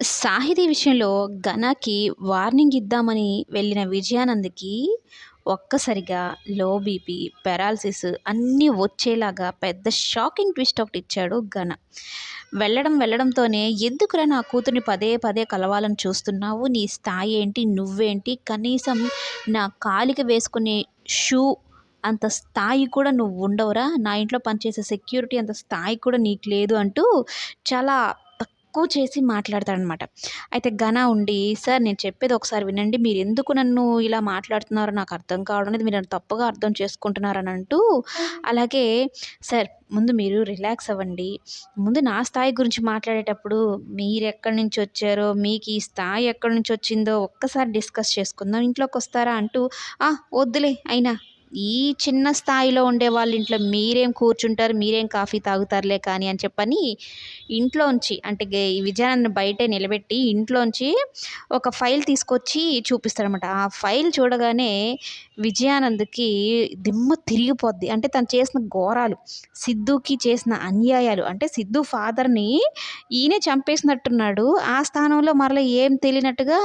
సాహితీ విషయంలో ఘనాకి వార్నింగ్ ఇద్దామని వెళ్ళిన విజయానంద్కి ఒక్కసారిగా లో బీపీ పెరాలసిస్ అన్నీ వచ్చేలాగా పెద్ద షాకింగ్ ట్విస్ట్ ఒకటి ఇచ్చాడు ఘన. వెళ్ళడం వెళ్ళడంతోనే ఎందుకురా నా కూతుర్ని పదే పదే కలవాలని చూస్తున్నావు? నీ స్థాయి ఏంటి? నువ్వేంటి? కనీసం నా కాలికి వేసుకునే షూ అంత స్థాయి కూడా నువ్వు ఉండవురా? నా ఇంట్లో పనిచేసే సెక్యూరిటీ అంత స్థాయి కూడా నీకు లేదు అంటూ చాలా తక్కువ చేసి మాట్లాడతాడనమాట. అయితే ఘన ఉండి సార్ నేను చెప్పేది ఒకసారి వినండి. మీరు ఎందుకు నన్ను ఇలా మాట్లాడుతున్నారో నాకు అర్థం కావడం లేదు. మీరు నన్ను తప్పుగా అర్థం చేసుకుంటున్నారని అంటూ అలాగే సార్ ముందు మీరు రిలాక్స్ అవ్వండి. ముందు నా స్థాయి గురించి మాట్లాడేటప్పుడు మీరు ఎక్కడి నుంచి వచ్చారో మీకు ఈ స్థాయి ఎక్కడి నుంచి వచ్చిందో ఒక్కసారి డిస్కస్ చేసుకుందాం. ఇంట్లోకి వస్తారా? అంటూ వద్దులే అయినా ఈ చిన్న స్థాయిలో ఉండే వాళ్ళ ఇంట్లో మీరేం కూర్చుంటారు మీరేం కాఫీ తాగుతారులే కానీ అని చెప్పని ఇంట్లోంచి అంటే గే- ఈ విజయాన్ని బయటే నిలబెట్టి ఇంట్లోంచి ఒక ఫైల్ తీసుకొచ్చి చూపిస్తారనమాట ఆ ఫైల్ చూడగానే విజయానంద్కి దిమ్మ తిరిగిపోద్ది. అంటే తను చేసిన ఘోరాలు సిద్ధుకి చేసిన అన్యాయాలు అంటే సిద్ధు ఫాదర్ని ఈయనే చంపేసినట్టున్నాడు. ఆ స్థానంలో మరలా ఏం తెలియనట్టుగా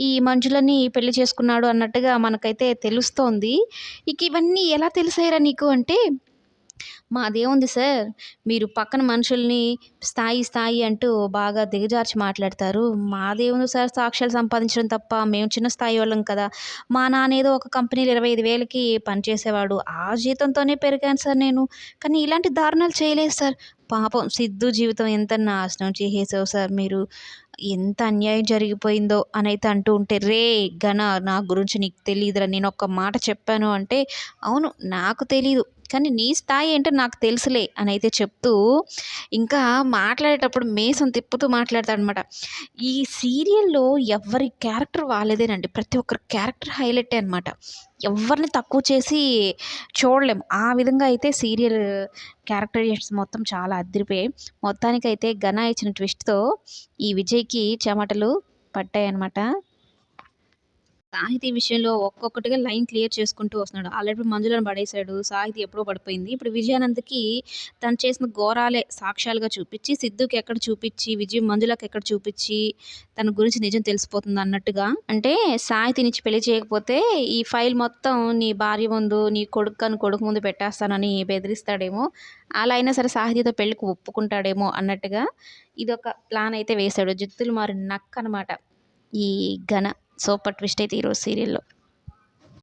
ఈ మంజులని పెళ్ళి చేసుకున్నాడు అన్నట్టుగా మనకైతే తెలుస్తోంది. ఇక ఇవన్నీ ఎలా తెలిసాయిరా నీకు అంటే మాదేముంది సార్. మీరు పక్కన మనుషుల్ని స్థాయి స్థాయి అంటూ బాగా దిగజార్చి మాట్లాడతారు. మాదేముంది సార్ సాక్ష్యాలు సంపాదించడం తప్ప మేము చిన్న స్థాయి వాళ్ళం కదా. మా నాన్న ఏదో ఒక కంపెనీలో ఇరవై ఐదు వేలకి పనిచేసేవాడు. ఆ జీతంతోనే పెరిగాను సార్ నేను. కానీ ఇలాంటి దారుణాలు చేయలేదు సార్. పాపం సిద్ధు జీవితం ఎంత నాశనం చేసేసావు సార్? మీరు ఎంత అన్యాయం జరిగిపోయిందో అని అయితే అంటూ ఉంటే రే ఘన నా గురించి నీకు తెలియదురా నేను ఒక్క మాట చెప్పాను అంటే అవును నాకు తెలీదు. కానీ నీ స్థాయి ఏంటో నాకు తెలుసులే అని అయితే చెప్తూ ఇంకా మాట్లాడేటప్పుడు మేసం తిప్పుతూ మాట్లాడతాడనమాట. ఈ సీరియల్లో ఎవరి క్యారెక్టర్ వాళ్ళదేనండి. ప్రతి ఒక్కరి క్యారెక్టర్ హైలైట్ అనమాట. ఎవరిని తక్కువ చేసి చూడలేం. ఆ విధంగా అయితే సీరియల్ క్యారెక్టరైజేషన్స్ మొత్తం చాలా అదిరిపోయాయి. మొత్తానికైతే ఘన ఇచ్చిన ట్విస్ట్తో ఈ విజయ్కి చెమటలు పట్టాయన్నమాట. సాహితీ విషయంలో ఒక్కొక్కటిగా లైన్ క్లియర్ చేసుకుంటూ వస్తున్నాడు. ఆల్రెడీ మంజులను పడేశాడు. సాహితీ ఎప్పుడో పడిపోయింది. ఇప్పుడు విజయానంద్కి తను చేసిన ఘోరాలే సాక్ష్యాలుగా చూపించి సిద్ధుకి ఎక్కడ చూపించి విజయ్ మంజులకు ఎక్కడ చూపించి తన గురించి నిజం తెలిసిపోతుంది అన్నట్టుగా. అంటే సాహితీనిచ్చి పెళ్ళి చేయకపోతే ఈ ఫైల్ మొత్తం నీ భార్య ముందు నీ కొడుకు అని కొడుకు ముందు పెట్టేస్తానని బెదిరిస్తాడేమో. అలా అయినా సరే సాహితీతో పెళ్ళికి ఒప్పుకుంటాడేమో అన్నట్టుగా ఇదొక ప్లాన్ అయితే వేశాడు. జిత్తులు మారి నక్క అనమాట ఈ ఘన సూపర్ ట్విస్ట్ అయితే ఈరోజు సీరియల్లో.